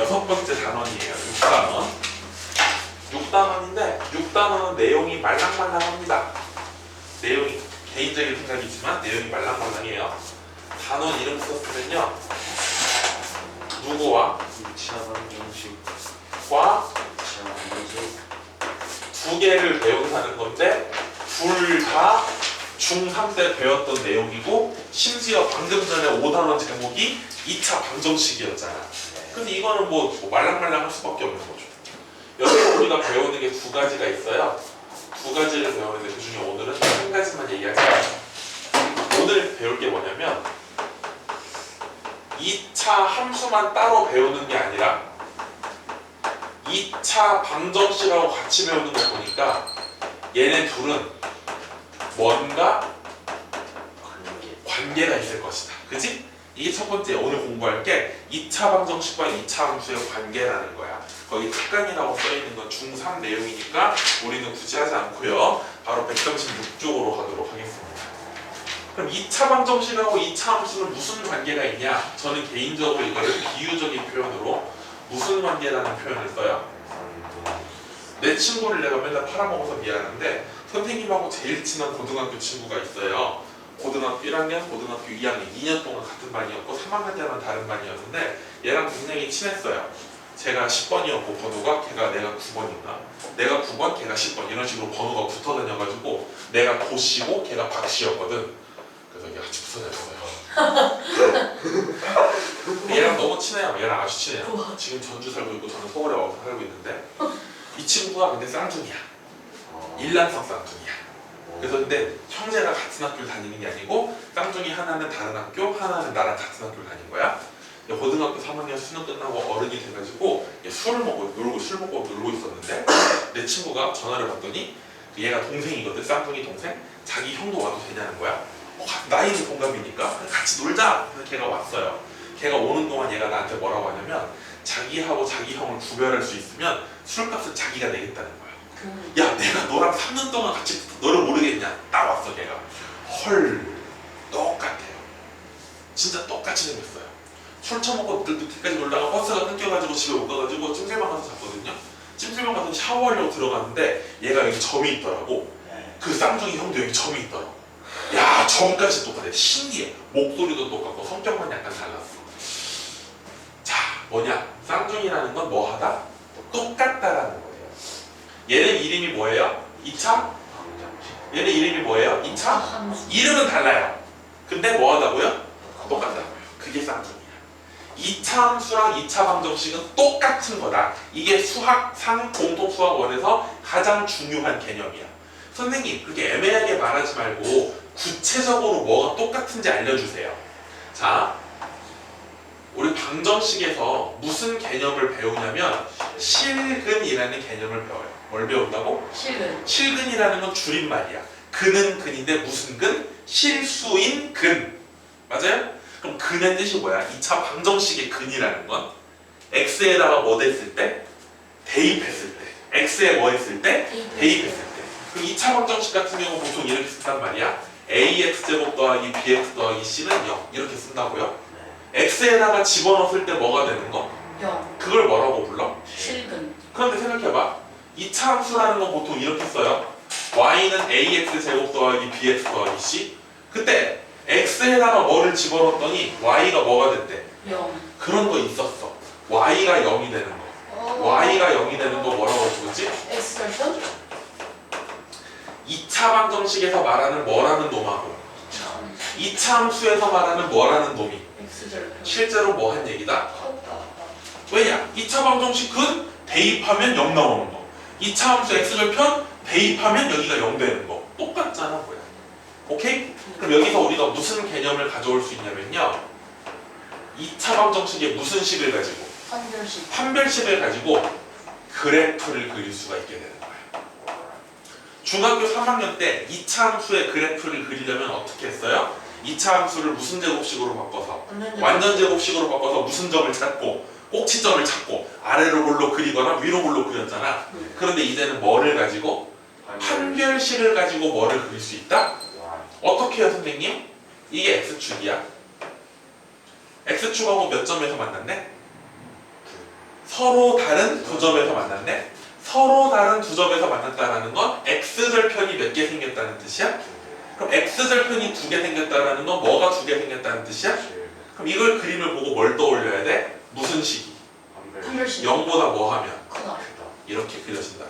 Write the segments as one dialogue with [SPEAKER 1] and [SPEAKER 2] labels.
[SPEAKER 1] 여섯 번째 단원이에요. 6단원. 6단원인데 6단원은 내용이 말랑말랑합니다. 내용이 개인적인 생각이지만 내용이 말랑말랑해요. 단원 이름 썼으면요. 누구와 과 두 개를 배운다는 건데 둘다 중3 때 배웠던 내용이고 심지어 방금 전에 5단원 제목이 2차 방정식이었잖아. 근데 이거는 뭐, 뭐 말랑말랑 할 수밖에 없는 거죠. 여기서 우리가 배우는 게 두 가지가 있어요. 두 가지를 배우는데 그 중에 오늘은 한 가지만 얘기할게요. 오늘 배울 게 뭐냐면 2차 함수만 따로 배우는 게 아니라 2차 방정식하고 같이 배우는 거 보니까 얘네 둘은 뭔가
[SPEAKER 2] 관계
[SPEAKER 1] 관계가 있을 것이다. 그지? 이게 첫 번째 오늘 공부할 게 2차 방정식과 2차 함수의 관계라는 거야. 거기 특강이라고 써 있는 건 중3 내용이니까 우리는 굳이 하지 않고요. 바로 136쪽으로 가도록 하겠습니다. 그럼 2차 방정식하고 2차 함수는 무슨 관계가 있냐? 저는 개인적으로 이거를 비유적인 표현으로 무슨 관계라는 표현을 써요. 내 친구를 내가 맨날 팔아먹어서 미안한데 선생님하고 제일 친한 고등학교 친구가 있어요. 고등학교 1학년, 고등학교 2학년 2년 동안 같은 반이었고 3학년 때만 다른 반이었는데 얘랑 굉장히 친했어요. 제가 10번이었고 번호가 걔가 내가 9번인가 내가 9번 걔가 10번 이런 식으로 번호가 붙어 다녀가지고 내가 고씨고 걔가 박씨였거든. 그래서 이게 같이 붙어 다녔어요. 얘랑 너무 친해요. 얘랑 아주 친해요. 지금 전주 살고 있고 저는 서울에 와서 살고 있는데 이 친구가 근데 쌍둥이야. 일란성 쌍둥이야. 그래서 근데 형제가 같은 학교를 다니는 게 아니고 쌍둥이 하나는 다른 학교, 하나는 나랑 같은 학교를 다닌 거야. 고등학교 3학년 수능 끝나고 어른이 돼가지고 얘 술을 먹고 놀고 술 먹고 놀고 있었는데 내 친구가 전화를 받더니 얘가 동생이거든 쌍둥이 동생 자기 형도 와도 되냐는 거야. 어, 가- 나이는 동갑이니까 같이 놀자. 그래서 걔가 왔어요. 걔가 오는 동안 얘가 나한테 뭐라고 하냐면 자기하고 자기 형을 구별할 수 있으면 술값은 자기가 내겠다는 거야. 야 내가 너랑 3년 동안 같이 붙어 너를 모르겠냐? 딱 왔어 걔가. 헐 똑같아요. 진짜 똑같이 생겼어요. 술 처먹고 늦- 늦게까지 놀다가 버스가 끊겨가지고 집에 못 가가지고 찜질방 가서 잤거든요. 찜질방 가서 샤워하려고 들어갔는데 얘가 여기 점이 있더라고. 그 쌍둥이 형도 여기 점이 있더라고. 야 점까지 똑같아. 신기해. 목소리도 똑같고 성격만 약간 달랐어. 자 뭐냐? 쌍둥이라는 건 뭐하다? 똑같다라는 거예요 얘는 이름이 뭐예요? 2차?
[SPEAKER 2] 방정식
[SPEAKER 1] 얘는 이름이 뭐예요? 2차?
[SPEAKER 3] 함수
[SPEAKER 1] 이름은 달라요. 근데 뭐 하다고요? 똑같다고요. 그게 쌍둥이야. 2차 함수랑 2차 방정식은 똑같은 거다. 이게 수학상 공통 수학원에서 가장 중요한 개념이야. 선생님 그렇게 애매하게 말하지 말고 구체적으로 뭐가 똑같은지 알려주세요. 자, 우리 방정식에서 무슨 개념을 배우냐면 실근이라는 개념을 배워요. 뭘 배운다고?
[SPEAKER 3] 실근
[SPEAKER 1] 실근이라는 건 줄임말이야. 근은 근인데 무슨 근? 실수인 근. 맞아요? 그럼 근의 뜻이 뭐야? 2차 방정식의 근이라는 건 x에다가 뭐 됐을 때? 대입했을 때. x에 뭐 했을 때? 대입했을 때. 그럼 2차 방정식 같은 경우 보통 이렇게 쓴단 말이야. ax 제곱 더하기 bx 더하기 c는 0 이렇게 쓴다고요? x에다가 집어넣었을 때 뭐가 되는 거?
[SPEAKER 3] 영
[SPEAKER 1] 그걸 뭐라고 불러?
[SPEAKER 3] 실근
[SPEAKER 1] 그런데 생각해봐. 이 차함수라는 건 보통 이렇게 써요. y는 ax 제곱 더하기 bx 더하기 c. 그때 x에다가 뭐를 집어넣었더니 y가 뭐가 됐대?
[SPEAKER 3] 영
[SPEAKER 1] 그런 거 있었어. y가 0이 되는 거. y가 0이 되는 거 뭐라고 부르지?
[SPEAKER 3] X 절편
[SPEAKER 1] 2차 방정식에서 말하는 뭐라는 놈하고 2차 함수에서 말하는 뭐라는 놈이
[SPEAKER 3] X 절편
[SPEAKER 1] 실제로 뭐 한 얘기다?
[SPEAKER 3] 컸다
[SPEAKER 1] 왜냐? 2차 방정식은 대입하면 0 나오는 거. 2차 함수 x절편 대입하면 여기가 0 되는 거. 똑같잖아, 뭐야. 오케이? 그럼 여기서 우리가 무슨 개념을 가져올 수 있냐면요. 2차 방정식에 무슨 식을 가지고
[SPEAKER 3] 판별식
[SPEAKER 1] 판별식을 가지고 그래프를 그릴 수가 있게 되는 거예요. 중학교 3학년 때 2차 함수의 그래프를 그리려면 어떻게 했어요? 2차 함수를 무슨 제곱식으로 바꿔서
[SPEAKER 3] 완전
[SPEAKER 1] 완전 제곱식으로 바꿔서 무슨 점을 찾고 꼭지점을 찾고 아래로 볼로 그리거나 위로 볼로 그렸잖아.
[SPEAKER 3] 음.
[SPEAKER 1] 그런데 이제는 뭐를 가지고 판별식을 가지고 뭐를 그릴 수 있다? 어떻게 해요, 선생님? 이게 x축이야. x축하고 몇 점에서 만났네? 서로 다른 두 점에서 만났네. 서로 다른 두 점에서 만났다라는 건 x절편이 몇 개 생겼다는 뜻이야? 그럼 x절편이 두 개 생겼다라는 건 뭐가 두 개 생겼다는 뜻이야? 그럼 이걸 그림을 보고 뭘 떠올려야 돼? 무슨 식이?
[SPEAKER 3] 판별식
[SPEAKER 1] 0보다 뭐 하면?
[SPEAKER 3] 크다
[SPEAKER 1] 이렇게 그려진다.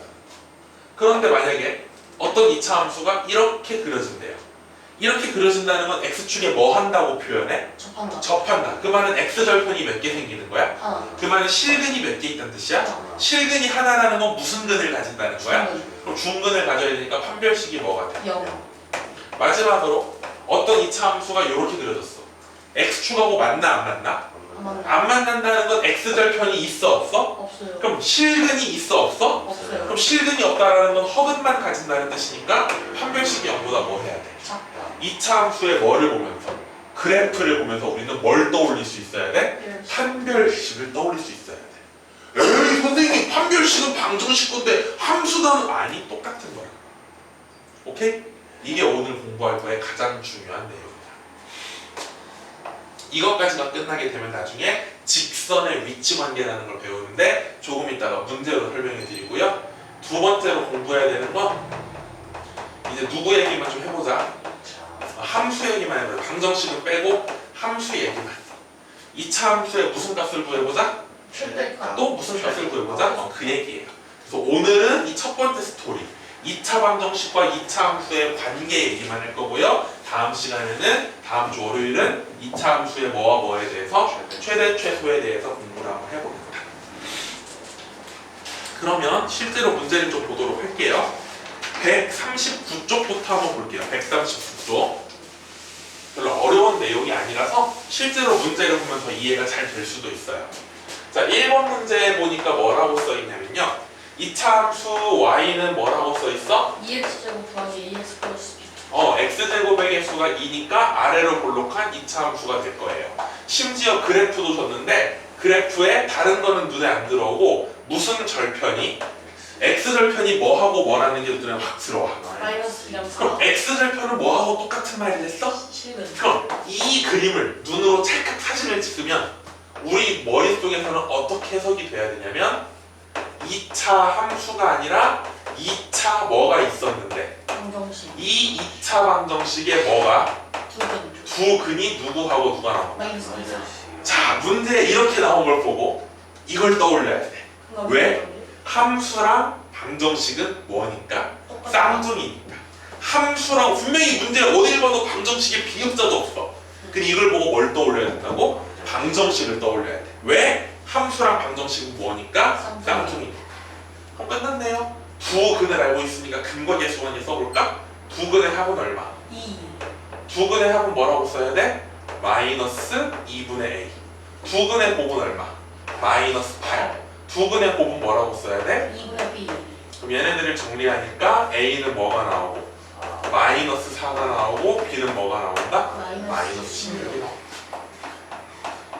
[SPEAKER 1] 그런데 만약에 어떤 이차 함수가 이렇게 그려진대요. 이렇게 그려진다는 건 x축에 뭐 한다고 표현해?
[SPEAKER 3] 접한다
[SPEAKER 1] 접한다. 그 말은 x절편이 몇 개 생기는 거야?
[SPEAKER 3] 하나
[SPEAKER 1] 그 말은 실근이 몇 개 있다는 뜻이야?
[SPEAKER 3] 하나
[SPEAKER 1] 실근이 하나라는 건 무슨 근을 가진다는 거야?
[SPEAKER 3] 중근
[SPEAKER 1] 그럼 중근을 가져야 되니까 판별식이 뭐가 돼?
[SPEAKER 3] 영
[SPEAKER 1] 마지막으로 어떤 이차 함수가 이렇게 그려졌어. x축하고 맞나 안 맞나?
[SPEAKER 3] 안 맞나
[SPEAKER 1] 안 만난다는 건 x절편이 있어 없어?
[SPEAKER 3] 없어요
[SPEAKER 1] 그럼 실근이 있어 없어?
[SPEAKER 3] 없어요
[SPEAKER 1] 그럼 실근이 없다라는 건 허근만 가진다는 뜻이니까 판별식이 0보다 뭐 해야 돼?
[SPEAKER 3] 작다
[SPEAKER 1] 2차 함수의 뭐를 보면서 그래프를 보면서 우리는 뭘 떠올릴 수 있어야 돼? 판별식을 떠올릴 수 있어야 돼. 에이 선생님 판별식은 방정식 건데 함수단 아니 똑같은 거야. 오케이? 이게 오늘 공부할 거의 가장 중요한 내용이야. 이것까지가 끝나게 되면 나중에 직선의 위치 관계라는 걸 배우는데 조금 이따가 문제로 설명해 드리고요. 두 번째로 공부해야 되는 건 이제 누구 얘기만 좀 해보자. 함수 얘기만 해보자. 방정식은 빼고 함수 얘기만. 2차 함수에 무슨 값을 구해보자? 또 무슨 값을 구해보자? 어, 그 얘기예요. 그래서 오늘은 이 첫 번째 스토리 2차 방정식과 2차 함수의 관계 얘기만 할 거고요. 다음 시간에는 다음 주 월요일은 2차 함수의 뭐와 뭐에 대해서 최대 최소에 대해서 공부를 한번 해봅니다. 그러면 실제로 문제를 좀 보도록 할게요. 139쪽부터 한번 볼게요. 139쪽. 별로 어려운 내용이 아니라서 실제로 문제를 보면 더 이해가 잘 될 수도 있어요. 자, 1번 문제에 보니까 뭐라고 써 있냐면요. 2차 함수 y는 뭐라고 써 있어?
[SPEAKER 3] 2x제곱 더하기 2x 플러스 b
[SPEAKER 1] 어, x제곱의 개수가 2니까 아래로 볼록한 2차 함수가 될 거예요. 심지어 그래프도 줬는데 그래프에 다른 거는 눈에 안 들어오고 무슨 절편이 x절편이 뭐하고 뭐라는 게 눈에 확 들어와.
[SPEAKER 3] 마이너스 2랑
[SPEAKER 1] 그럼
[SPEAKER 3] 4
[SPEAKER 1] x절편은 뭐하고 똑같은 말이 됐어?
[SPEAKER 3] 실근
[SPEAKER 1] 그럼 이 그림을 눈으로 찰칵 사진을 찍으면 우리 머릿속에서는 어떻게 해석이 돼야 되냐면 2차 함수가 아니라 2차 뭐가 있었는데?
[SPEAKER 3] 방정식.
[SPEAKER 1] 이 2차 방정식에 뭐가?
[SPEAKER 3] 두근
[SPEAKER 1] 두. 근이 누구하고 누가?
[SPEAKER 3] 마이너스
[SPEAKER 1] 2자 문제에 이렇게 나온 걸 보고 이걸 떠올려야 돼. 왜? 함수랑 방정식은 뭐니까? 쌍둥이니까. 함수라고 분명히 문제 어딜 봐도 방정식에 비읍자도 없어. 근데 이걸 보고 뭘 떠올려야 된다고? 방정식을 떠올려야 돼. 왜? 함수랑 방 정식은 뭐니까? 쌍둥이니까 그럼 끝났네요 두 근을 알고 있으니까 근과 계수 관계 써볼까? 두 근의 합은 얼마? 2두 근의 합은 뭐라고 써야 돼? 마이너스 2분의 a 두 근의 곱은 얼마? 마이너스 8두 근의 곱은 뭐라고 써야 돼?
[SPEAKER 3] 2분의 b
[SPEAKER 1] 그럼 얘네들을 정리하니까 a는 뭐가 나오고 마이너스 4가 나오고 b는 뭐가 나온다? 마이너스 16이 나온다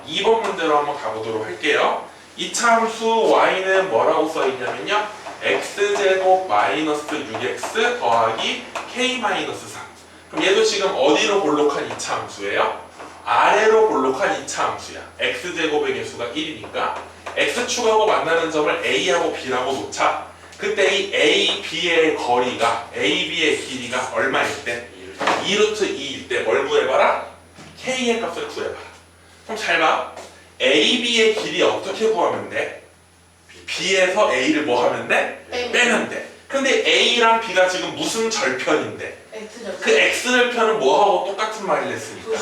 [SPEAKER 1] 2번 문제로 한번 가보도록 할게요 이 참수 y는 뭐라고 써있냐면요 x제곱 마이너스 6x 더하기 k 마이너스 3 그럼 얘도 지금 어디로 볼록한 이 참수예요? 아래로 볼록한 이 참수야 x제곱의 개수가 1이니까 x축하고 만나는 점을 a하고 b라고 놓자 그때 이 a, b의 거리가 a, b의 길이가 얼마일 때? 2루트 2일 때 뭘 구해봐라? k의 값을 구해봐라 그럼 잘 봐. A, b의 길이 어떻게 구하면 돼? b에서 a를 뭐 하면 돼? 빼면 돼. 근데 a랑 b가 지금 무슨 절편인데? 그 x절편은 뭐하고 똑같은 말을 했으니까.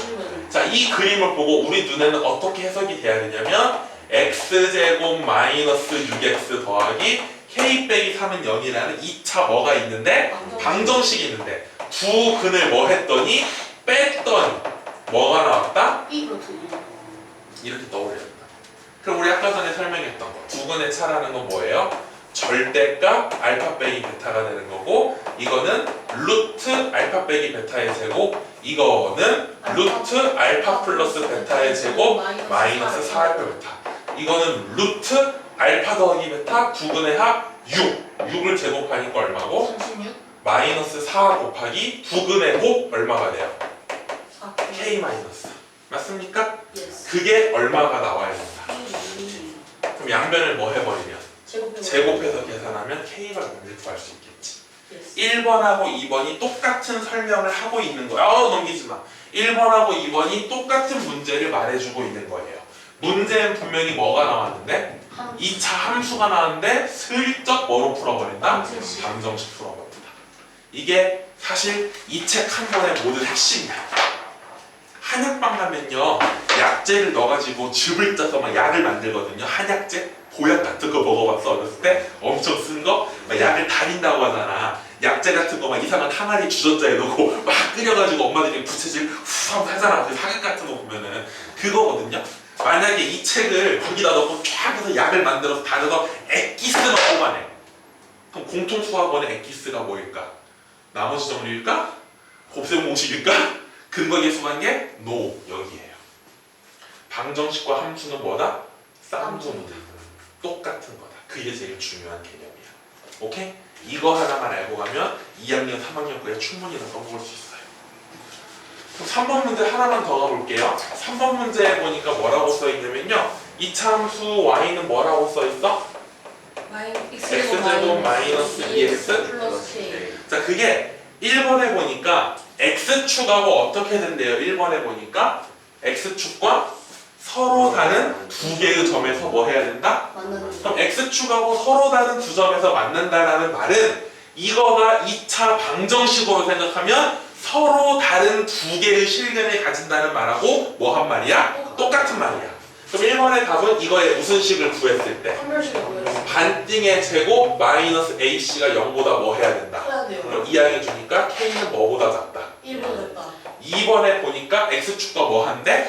[SPEAKER 1] 자, 이 그림을 보고 우리 눈에는 어떻게 해석이 돼야 되냐면 x제곱 마이너스 6x 더하기 k 빼기 3은 0이라는 2차 뭐가 있는데 방정식이 있는데 두 근을 뭐 했더니 뺐더니 뭐가 나왔다?
[SPEAKER 3] 2 플러스 2
[SPEAKER 1] 이렇게 떠올려야 된다. 그럼 우리 아까 전에 설명했던 거 두근의 차라는 건 뭐예요? 절대값 알파 빼기 베타가 되는 거고 이거는 루트 알파 빼기 베타의 제곱 이거는 루트 알파 플러스 베타의 제곱 마이너스 4알파 베타 이거는 루트 알파 더하기 베타 두근의 합 6. 6을 제곱하니까 얼마고?
[SPEAKER 3] 36
[SPEAKER 1] 마이너스 4 곱하기 두근의 곱 얼마가 돼요?
[SPEAKER 3] 4
[SPEAKER 1] K 마이너스 맞습니까? 그게 얼마가 나와야 된다.
[SPEAKER 3] 이
[SPEAKER 1] 그럼 양변을 뭐 해버리면
[SPEAKER 3] 제곱해.
[SPEAKER 1] 제곱해서 계산하면 K가 뭔지 구할 수 있겠지.
[SPEAKER 3] 예스.
[SPEAKER 1] 1번하고 2번이 똑같은 설명을 하고 있는 거야. 어, 넘기지 마. 1번하고 2번이 똑같은 문제를 말해주고 있는 거예요. 문제는 분명히 뭐가 나왔는데
[SPEAKER 3] 한
[SPEAKER 1] 2차 함수가 나왔는데 슬쩍 뭐로 풀어버린다?
[SPEAKER 3] 방정식
[SPEAKER 1] 풀어버린다. 이게 사실 이 책 한 권의 모든 핵심이야. 한약방 가면요 약재를 넣어가지고 즙을 짜서 막 약을 만들거든요. 한약재, 보약 같은 거 먹어봤어 어렸을 때 엄청 쓴 거, 막 약을 달인다고 하잖아. 약재 같은 거 막 이상한 항아리 주전자에 넣고 막 끓여가지고 엄마들이 부채질 후 하고 하잖아. 그 사극 같은 거 보면은 그거거든요. 만약에 이 책을 거기다 넣고 쫙 해서 약을 만들어서 달여서 액기스만 뽑아내. 그럼 공통 수학원의 액기스가 뭐일까? 나머지 정리일까? 곱셈 공식일까? 근거 계수관계? 노 여기에요. 방정식과 함수는 뭐다? 쌍둥이다. 똑같은 거다. 그게 제일 중요한 개념이야. 오케이? 이거 하나만 알고 가면 2학년, 3학년 거에 충분히 다 써볼 수 있어요. 그럼 3번 문제 하나만 더 가볼게요. 3번 문제에 보니까 뭐라고 써 있냐면요. 이차 함수 y는 뭐라고 써 있어?
[SPEAKER 3] 마이
[SPEAKER 1] X제곱 마이너스 2X
[SPEAKER 3] 플러스 K.
[SPEAKER 1] 자, 그게 1번에 보니까 x축하고 어떻게 된대요? 1번에 보니까 x축과 서로 다른 두 개의 점에서 뭐 해야 된다? 그럼 x축하고 서로 다른 두 점에서 만난다라는 말은 이거가 2차 방정식으로 생각하면 서로 다른 두 개의 실근을 가진다는 말하고 뭐 한 말이야? 똑같은 말이야. 그럼 1번의 답은 이거의 무슨 식을 구했을 때? 반띵의 제곱 마이너스 ac가 0보다 뭐 해야 된다? 그럼 이항해 주니까 k는 뭐보다 작다.
[SPEAKER 3] 1번 됐다.
[SPEAKER 1] 2번에 보니까 x축과 뭐 한대?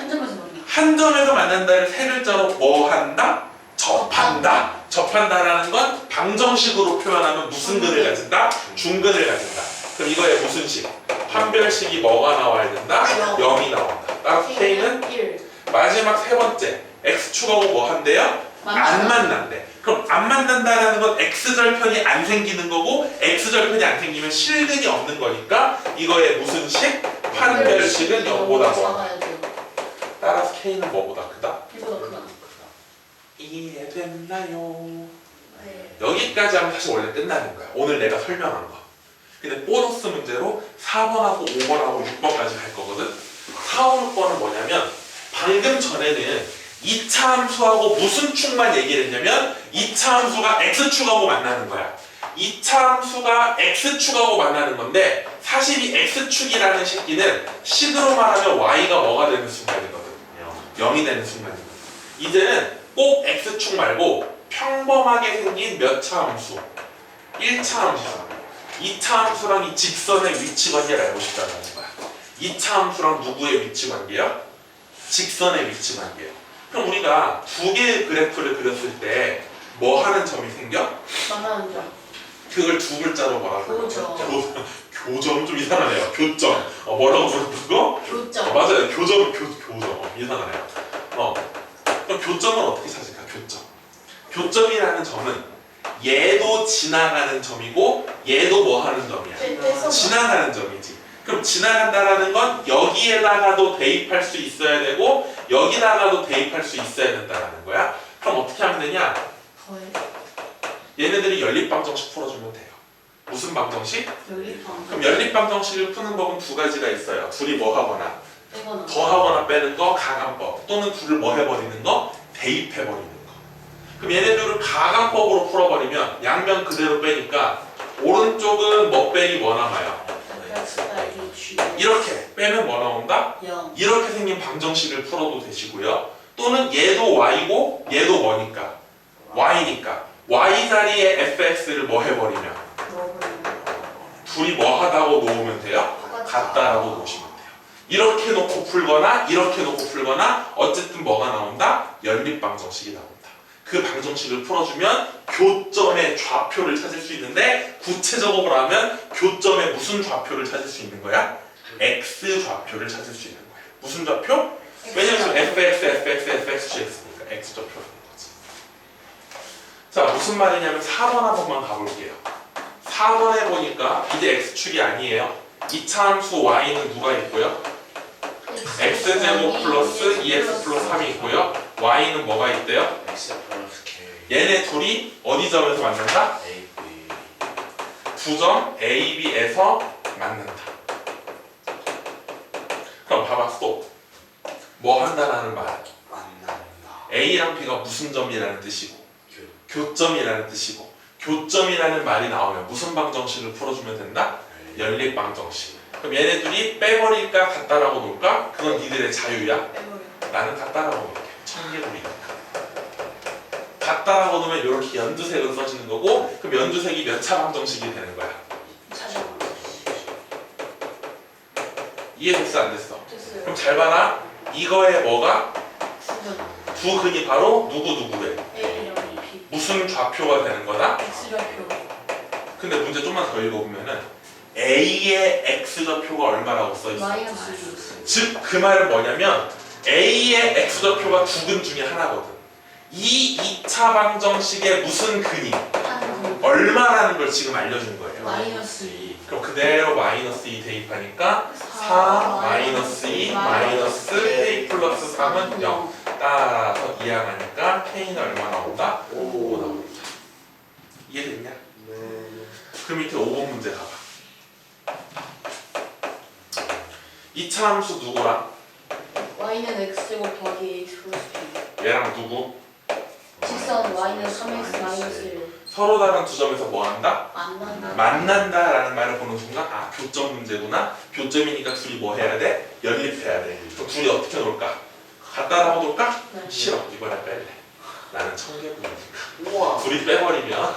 [SPEAKER 3] 한 점에서
[SPEAKER 1] 만난다를 세 글자로 뭐 한다? 접한다. 접한다라는 건 방정식으로 표현하면 무슨 근을 가진다? 중근을 가진다. 그럼 이거의 무슨 식? 판별식이 뭐가 나와야 된다?
[SPEAKER 3] 영.
[SPEAKER 1] 0이 나온다. 따라서 k는
[SPEAKER 3] 1.
[SPEAKER 1] 마지막 세 번째 x축하고 뭐 한대요? 안 만난대. 그럼 안 만난다라는 건 x절편이 안 생기는 거고 x절편이 안 생기면 실근이 없는 거니까 이거의 무슨 식? 판별식은 0보다 뭐?
[SPEAKER 3] 작아야 돼요.
[SPEAKER 1] 따라서 k는 뭐보다 크다?
[SPEAKER 3] 1보다 크다.
[SPEAKER 1] 이해됐나요?
[SPEAKER 3] 네.
[SPEAKER 1] 여기까지 하면 사실 원래 끝나는 거야. 오늘 내가 설명한 거. 근데 보너스 문제로 4번하고 5번하고 6번까지 갈 거거든. 4, 5, 6번은 뭐냐면 방금 전에는 2차 함수하고 무슨 축만 얘기를 했냐면 2차 함수가 x축하고 만나는 거야. 2차 함수가 x축하고 만나는 건데 사실 이 x축이라는 새끼는 식으로 말하면 y가 뭐가 되는 순간이거든. 0이 되는 순간이거든. 이제는 꼭 x축 말고 평범하게 생긴 몇 차 함수? 1차 함수. 2차 함수랑 이 직선의 위치 관계를 알고 싶다는 거야. 2차 함수랑 누구의 위치 관계야? 직선의 위치 관계예요. 그럼 우리가 두 개의 그래프를 그렸을 때 뭐 하는 점이 생겨?
[SPEAKER 3] 만나는 점.
[SPEAKER 1] 그걸 두 글자로 뭐라고
[SPEAKER 3] 교점.
[SPEAKER 1] 교, 교점 좀 이상하네요. 교점. 어, 뭐라고 부르는 거? 어,
[SPEAKER 3] 교점.
[SPEAKER 1] 맞아요. 교점, 교, 교점. 어, 이상하네요. 어. 그럼 교점은 어떻게 찾을까? 교점. 교점이라는 점은 얘도 지나가는 점이고 얘도 뭐 하는 점이야?
[SPEAKER 3] 떼- 떼서
[SPEAKER 1] 지나가는 점이지. 그럼 지나간다라는 건 여기에다가도 대입할 수 있어야 되고 여기다가도 대입할 수 있어야 된다라는 거야. 그럼 어떻게 하면 되냐?
[SPEAKER 3] 더해.
[SPEAKER 1] 얘네들이 연립방정식 풀어주면 돼요. 무슨 방정식?
[SPEAKER 3] 연립방.
[SPEAKER 1] 그럼 연립방정식을 푸는 법은 두 가지가 있어요. 둘이 뭐 하거나
[SPEAKER 3] 빼거나.
[SPEAKER 1] 더하거나 빼는 거 가감법 또는 둘을 뭐 해버리는 거 대입해버리는 거. 그럼 얘네들을 가감법으로 풀어버리면 양면 그대로 빼니까 오른쪽은 뭐 빼기 뭐 남아요? 이렇게 빼면 뭐 나온다?
[SPEAKER 3] 0.
[SPEAKER 1] 이렇게 생긴 방정식을 풀어도 되시고요. 또는 얘도 y고 얘도 뭐니까? y니까 y 자리에 fx를 뭐 해버리면. 둘이 뭐 하다고 놓으면 돼요? 같다라고 놓으시면 돼요. 이렇게 놓고 풀거나 이렇게 놓고 풀거나 어쨌든 뭐가 나온다? 연립 방정식이 나온다. 그 방정식을 풀어주면 교점의 좌표를 찾을 수 있는데 구체적으로 하면 교점의 무슨 좌표를 찾을 수 있는 거야? x 좌표를 찾을 수 있는 거야. 무슨 좌표? 왜냐면 fx, fx, fx, gx니까 x 좌표라는 거지. 자 무슨 말이냐면 4번 한 번만 가볼게요. 4번에 보니까 이제 x축이 아니에요. 2차 함수 y는 누가 있고요? x제곱 플러스 2x 플러스 3이 있고요. y는 뭐가 있대요?
[SPEAKER 2] X 플러스 K
[SPEAKER 1] 얘네 둘이 어디 점에서 만난다?
[SPEAKER 2] A B
[SPEAKER 1] 두점 A, B에서 만난다. 그럼 봐봐, 스톱. 뭐 한다라는 말.
[SPEAKER 2] 만난다
[SPEAKER 1] A랑 B가 무슨 점이라는 뜻이고,
[SPEAKER 2] 교
[SPEAKER 1] 교점이라는 뜻이고, 교점이라는 말이 나오면 무슨 방정식을 풀어주면 된다? 연립 방정식. 그럼 얘네 둘이 빼버릴까 같다라고 놓을까? 그건 니들의 자유야.
[SPEAKER 3] 빼버려.
[SPEAKER 1] 나는 같다라고 놓을게. 청개구리 니까. 같다라고 놓으면 이렇게 연두색으로 써지는 거고, 그럼 연두색이 몇 차 방정식이 되는 거야.
[SPEAKER 3] 찾아.
[SPEAKER 1] 이해 됐어 안 됐어?
[SPEAKER 3] 됐어요.
[SPEAKER 1] 그럼 잘 봐라. 이거의 뭐가. 두 근이 바로 누구
[SPEAKER 3] B.
[SPEAKER 1] 무슨 좌표가 되는 거다?
[SPEAKER 3] X 좌표.
[SPEAKER 1] 근데 문제 좀만 더 읽어보면은 A의 x 좌표가 얼마라고 써 있어?
[SPEAKER 3] 마이너스 6.
[SPEAKER 1] 즉그 말은 뭐냐면 A의 x 좌표가 두근 중에 하나거든. 이 2차 방정식의 무슨 근이. 얼마라는 걸 지금 알려준 거예요.
[SPEAKER 3] 마이너스 2.
[SPEAKER 1] 그럼 그대로 마이너스 2 대입하니까 4 마이너스 2 마이너스 K 플러스 3은 0 따라서 이항하니까 K는 얼마 나온다?
[SPEAKER 2] 5오
[SPEAKER 1] 나온다. 이해됐냐?
[SPEAKER 2] 네
[SPEAKER 1] 그 밑에 5번 문제 가봐. 2차 함수 누구랑?
[SPEAKER 3] Y는 X 제곱 더하기 X 플러스 B.
[SPEAKER 1] 얘랑 누구?
[SPEAKER 3] 직선 Y는 3X 마이너스 1.
[SPEAKER 1] 서로 다른 두 점에서 뭐 한다?
[SPEAKER 3] 만난다.
[SPEAKER 1] 만난다 라는 말을 보는 순간 아 교점 문제구나. 교점이니까 둘이 뭐 해야 돼? 연립해야 돼. 그럼 둘이 어떻게 놀까? 같다라고 놀까?
[SPEAKER 3] 네.
[SPEAKER 1] 싫어. 이번에 뺄래. 나는 청개구리니까.
[SPEAKER 2] 우와
[SPEAKER 1] 둘이 빼버리면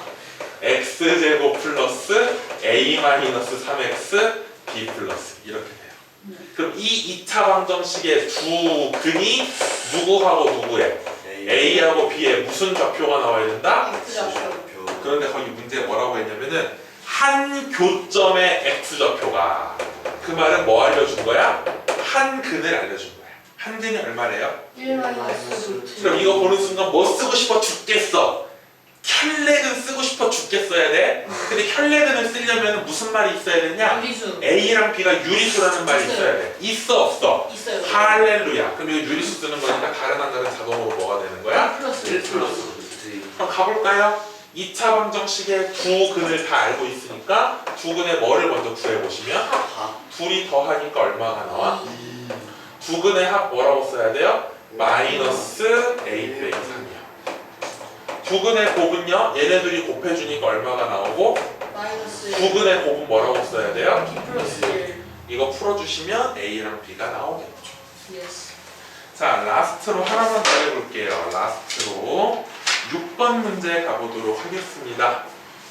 [SPEAKER 1] x 제곱 플러스 a 마이너스 3x b 플러스 이렇게 돼요.
[SPEAKER 3] 네.
[SPEAKER 1] 그럼 이 2차 방정식의 두 근이 누구하고 누구의 a하고 b의 무슨 좌표가 나와야 된다?
[SPEAKER 3] X 좌표.
[SPEAKER 1] 그런데 거기 문제가 뭐라고 했냐면은 한 교점의 x 좌표가 그 말은 뭐 알려준 거야? 한 근을 알려준 거야. 한 근이 얼마래요?
[SPEAKER 3] 1 마이너스 루트.
[SPEAKER 1] 그럼 이거 보는 순간 뭐 쓰고 싶어 죽겠어. 혈렉은 쓰고 싶어 죽겠어야 돼. 근데 혈렉은 쓰려면 무슨 말이 있어야 되냐?
[SPEAKER 3] 유리수.
[SPEAKER 1] A랑 B가 유리수라는 말이 있어야 돼. 있어 없어?
[SPEAKER 3] 있어요.
[SPEAKER 1] 할렐루야. 그럼 이거 유리수 쓰는 거니까 다른 한가는 자동으로 뭐가 되는 거야?
[SPEAKER 3] 플러스
[SPEAKER 1] 1 플러스. 그럼 가볼까요? 2차 방정식의 두 근을 다 알고 있으니까 두 근의 뭐를 먼저 구해보시면
[SPEAKER 2] 하
[SPEAKER 1] 둘이 더하니까 얼마가 나와? 두 근의 합 뭐라고 써야 돼요? 마이너스 A 빼기 3 이요. 두 근의 곱은요? 얘네들이 곱해주니까 얼마가 나오고
[SPEAKER 3] 마이너스
[SPEAKER 1] 두 근의 곱은 뭐라고 써야 돼요?
[SPEAKER 3] B 플러스 1.
[SPEAKER 1] 이거 풀어주시면 A랑 B가 나오겠죠.
[SPEAKER 3] 예스.
[SPEAKER 1] 자, 라스트로 하나만 더 해볼게요. 라스트로 6번 문제 가보도록 하겠습니다.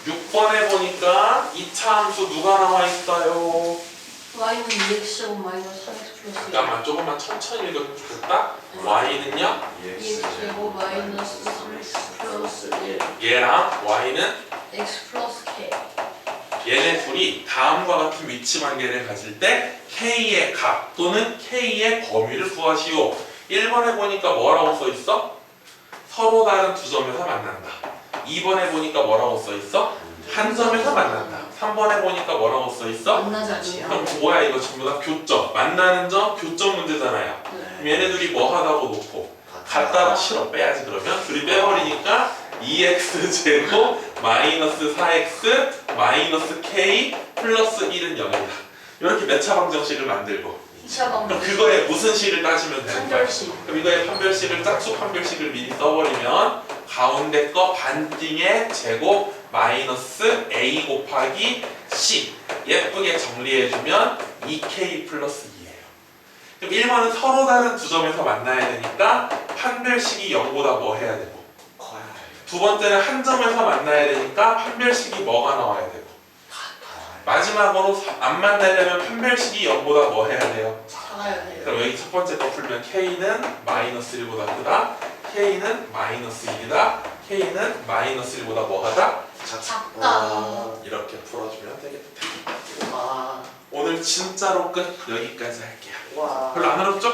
[SPEAKER 1] 6번에 보니까 2차 함수 누가 나와 있어요?
[SPEAKER 3] Y는 2X 제곱 마이너스 3X 플러스 1.
[SPEAKER 1] 잠깐만 조금만 천천히 읽으면 좋겠다. Y는요?
[SPEAKER 3] 2X 제곱 마이너스 3X 플러스 1.
[SPEAKER 1] 얘랑 Y는
[SPEAKER 3] X 플러스 K.
[SPEAKER 1] 얘네 둘이 다음과 같은 위치 관계를 가질 때 K의 값 또는 K의 범위를 구하시오. 1번에 보니까 뭐라고 써 있어? 서로 다른 두 점에서 만난다. 2번에 보니까 뭐라고 써 있어? 한 점에서 만난다. 3번에 보니까 뭐라고 써 있어?
[SPEAKER 3] 만나지
[SPEAKER 1] 그럼
[SPEAKER 3] 않죠.
[SPEAKER 1] 뭐야 이거 전부 다 교점. 만나는 점, 교점 문제잖아요. 그럼 얘네들이 뭐 하다고 놓고 갖다가 싫어 빼야지 그러면 둘이 빼버리니까 2x 제곱 마이너스 4x 마이너스 k 플러스 1은 0이다. 이렇게 몇차 방정식을 만들고
[SPEAKER 3] 2차
[SPEAKER 1] 그럼. 그거에 무슨 식을 따지면 되는 거야?
[SPEAKER 3] 한별식.
[SPEAKER 1] 그럼 이거의 판별식을 짝수 판별식을 미리 써버리면 가운데 거 반띵의 제곱 마이너스 a 곱하기 c 예쁘게 정리해주면 2k 플러스 2예요. 그럼 1번은 서로 다른 두 점에서 만나야 되니까 판별식이 0보다 뭐 해야 되고
[SPEAKER 2] 커야
[SPEAKER 1] 두 번째는 한 점에서 만나야 되니까 판별식이 뭐가 나와야 되고 마지막으로 사- 안 만나려면 판별식이 0보다 뭐 해야 돼요?
[SPEAKER 3] 작아야 돼요.
[SPEAKER 1] 그럼 여기 첫 번째 거 풀면 K는 마이너스 1보다 크다. K는 마이너스 1이다. K는 마이너스 1보다 뭐하다?
[SPEAKER 3] 작다.
[SPEAKER 1] 이렇게 풀어주면 되겠다.
[SPEAKER 2] 와
[SPEAKER 1] 오늘 진짜로 끝 여기까지 할게요.
[SPEAKER 2] 와
[SPEAKER 1] 별로 안 어렵죠?